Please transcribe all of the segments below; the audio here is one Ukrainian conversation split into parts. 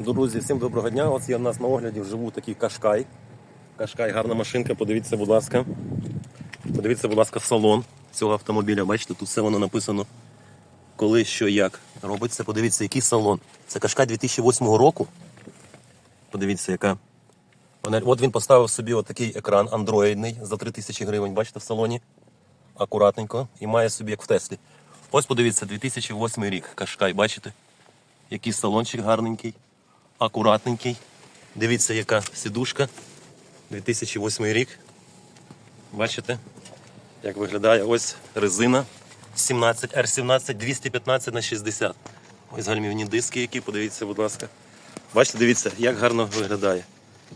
Друзі, всім доброго дня. Ось є в нас на огляді вживу такий кашкай. Кашкай, гарна машинка, подивіться, будь ласка. Подивіться, будь ласка, салон цього автомобіля. Бачите, тут все воно написано. Коли, що, як робиться. Подивіться, який салон. Це кашкай 2008 року. Подивіться, яка. От він поставив собі отакий екран андроїдний за 3000 гривень, бачите, в салоні. Акуратненько. І має собі, як в Теслі. Ось подивіться, 2008 рік. Кашкай, бачите? Який салончик гарненький, акуратненький. Дивіться, яка сідушка. 2008 рік. Бачите, як виглядає ось резина 17 R17 215 на 60. Ось гальмівні диски, які, подивіться, будь ласка. Бачите, дивіться, як гарно виглядає.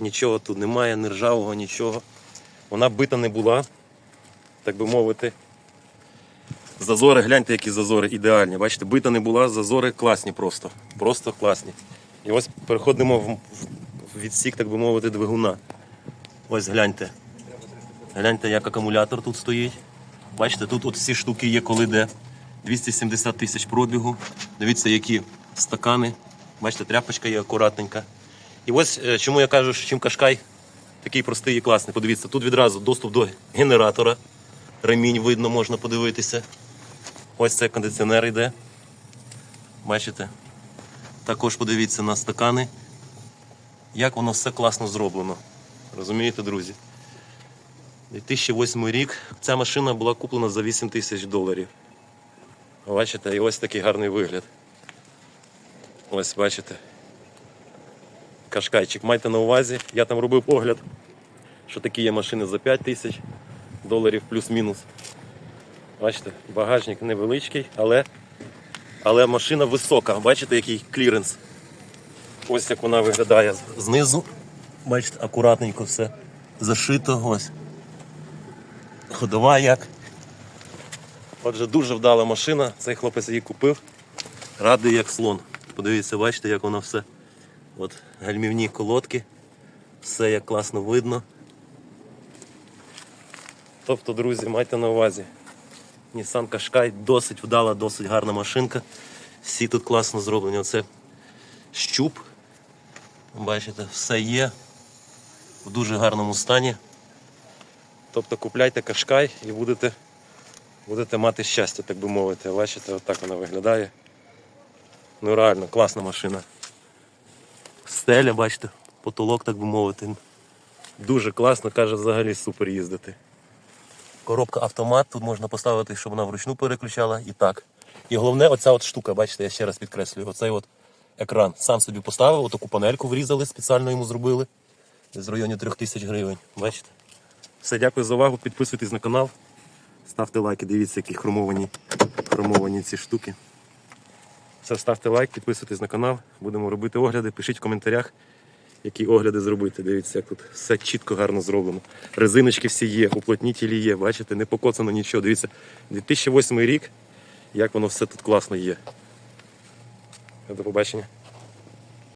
Нічого тут немає, ні ржавого, нічого. Вона бита не була, так би мовити. Зазори, гляньте, які зазори ідеальні. Бачите, бита не була, зазори класні просто. Просто класні. І ось переходимо в, відсік, так би мовити, двигуна. Ось гляньте. Гляньте, як акумулятор тут стоїть. Бачите, тут от всі штуки є, коли де 270 тисяч пробігу. Дивіться, які стакани. Бачите, тряпочка є акуратненька. І ось е, чому я кажу, що чим кашкай такий простий і класний. Подивіться, тут відразу доступ до генератора. Ремінь видно, можна подивитися. Ось це кондиціонер йде. Бачите? Також подивіться на стакани. Як воно все класно зроблено. Розумієте, друзі? 2008 рік. Ця машина була куплена за 8 тисяч доларів. Бачите, і ось такий гарний вигляд. Ось бачите. Кашкайчик, майте на увазі. Я там робив огляд, що такі є машини за 5 тисяч доларів плюс-мінус. Бачите, багажник невеличкий, але, але машина висока. Бачите, який кліренс. Ось як вона виглядає знизу. Бачите, акуратненько все зашито. Ось. Ходова як. Отже, дуже вдала машина. Цей хлопець її купив. Радий як слон. Подивіться, бачите, як воно все. От гальмівні колодки. Все як класно видно. Тобто, друзі, майте на увазі. Nissan Qashqai досить вдала, досить гарна машинка. Всі тут класно зроблені. Оце щуп. Бачите, все є в дуже гарному стані. Тобто купляйте Qashqai і будете, будете мати щастя, так би мовити. Бачите, отак вона виглядає. Ну реально, класна машина. Стеля, бачите, потолок, так би мовити. Дуже класно, каже, взагалі супер їздити. Коробка автомат, тут можна поставити, щоб вона вручну переключала і так. І головне, оця от штука, бачите, я ще раз підкреслюю, оцей от екран. Сам собі поставив, отаку панельку врізали, спеціально йому зробили. З районі 3000 гривень. Бачите? Все, дякую за увагу. Підписуйтесь на канал, ставте лайки, дивіться, які хромовані, хромовані ці штуки. Все, ставте лайк, підписуйтесь на канал, будемо робити огляди, пишіть в коментарях, які огляди зробити. Дивіться, як тут все чітко, гарно зроблено. Резиночки всі є, уплотнітелі є, бачите, не покоцано нічого. Дивіться, 2008 рік, як воно все тут класно є. До побачення.